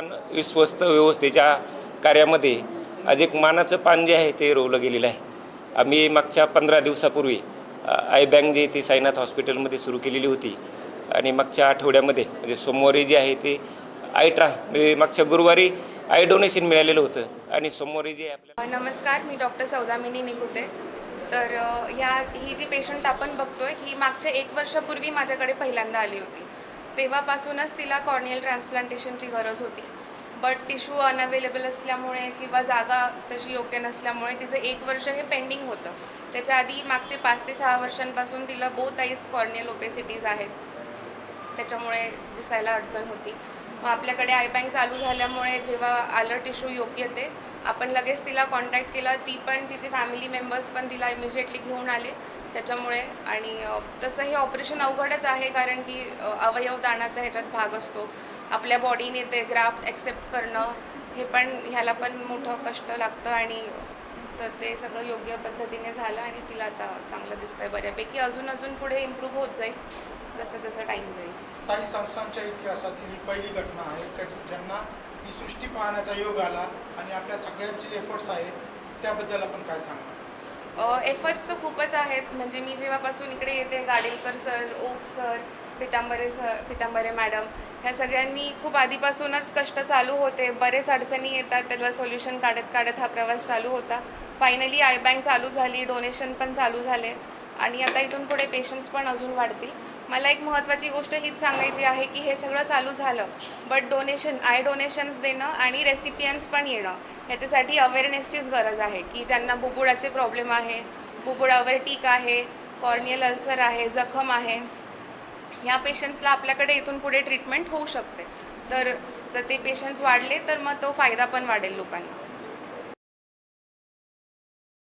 मान विश्वस्त व्यवस्थेच्या कार्यामध्ये आज एक मानाचं पान जे आहे ते रोवलं गेलेलं आहे. आम्ही मागच्या पंधरा दिवसापूर्वी आय बँक जे ते साईनाथ हॉस्पिटलमध्ये सुरू केलेली होती आणि मागच्या आठवड्यामध्ये म्हणजे सोमवारी जे आहे ते आय ट्रा म्हणजे मागच्या गुरुवारी आय डोनेशन मिळालेलं होतं आणि सोमवारी जे आपल्याला नमस्कार मी डॉक्टर सौदामिनी निकुते. तर ह्या ही जी पेशंट आपण बघतोय ही मागच्या एक वर्षापूर्वी माझ्याकडे पहिल्यांदा आली होती. तेव्हापासूनच तिला कॉर्नियल ट्रान्सप्लांटेशनची गरज होती. बट टिश्यू अनअवेलेबल असल्यामुळे किंवा जागा तशी योग्य नसल्यामुळे तिचं एक वर्ष हे पेंडिंग होतं. त्याच्या आधी मागचे पाच ते सहा वर्षांपासून तिला बोथ आईज कॉर्नियल ओपेसिटीज आहेत. त्याच्यामुळे दिसायला अडचण होती. मग आपल्याकडे आय बँक चालू झाल्यामुळे जेव्हा आलं टिश्यू योग्य ते आपण लगेच तिला कॉन्टॅक्ट केला. ती पण तिचे फॅमिली मेंबर्स पण तिला इमिजिएटली घेऊन आले. त्याच्यामुळे आणि तसं हे ऑपरेशन अवघडच आहे कारण की अवयव दानाचा ह्याच्यात भाग असतो. आपल्या बॉडीने ते ग्राफ्ट ॲक्सेप्ट करणं हे पण ह्याला पण मोठं कष्ट लागतं आणि तर ते सगळं योग्य पद्धतीने झालं आणि तिला आता चांगलं दिसतंय बऱ्यापैकी. अजून अजून पुढे इम्प्रूव्ह होत जाईल. जसं जसं टाईम जाईल. साई संस्थांच्या इतिहासातील ही पहिली घटना आहे. का ज्यांना ही सृष्टी पाहण्याचा योग आला आणि आपल्या सगळ्यांचे एफर्ट्स आहेत त्याबद्दल आपण काय सांगणार? एफर्ट्स तर खूपच आहेत. म्हणजे मी जेव्हापासून इकडे येते Gadelkar sir Oak sir Pitambare sir Pitambare madam ह्या सगळ्यांनी खूप आधीपासूनच कष्ट चालू होते. बरेच अडचणी येतात त्याला सोल्युशन काढत काढत हा प्रवास चालू होता. फायनली आय बँक चालू झाली डोनेशन पण चालू झाले. आणि आता इथून पुढे पेशन्स पण अजून वाढतील. मला एक महत्त्वाची गोष्ट हीच सांगायची आहे की हे सगळं चालू झालं बट डोनेशन आय डोनेशन्स देणं आणि रेसिपियन्स पण येणं ह्याच्यासाठी अवेअरनेसचीच गरज आहे की ज्यांना बुबुडाचे प्रॉब्लेम आहे बुबुडावर टीक आहे कॉर्नियल अल्सर आहे जखम आहे ह्या पेशंट्सला आपल्याकडे इथून पुढे ट्रीटमेंट होऊ शकते. तर जर ते पेशंट्स वाढले तर मग तो फायदा पण वाढेल लोकांना.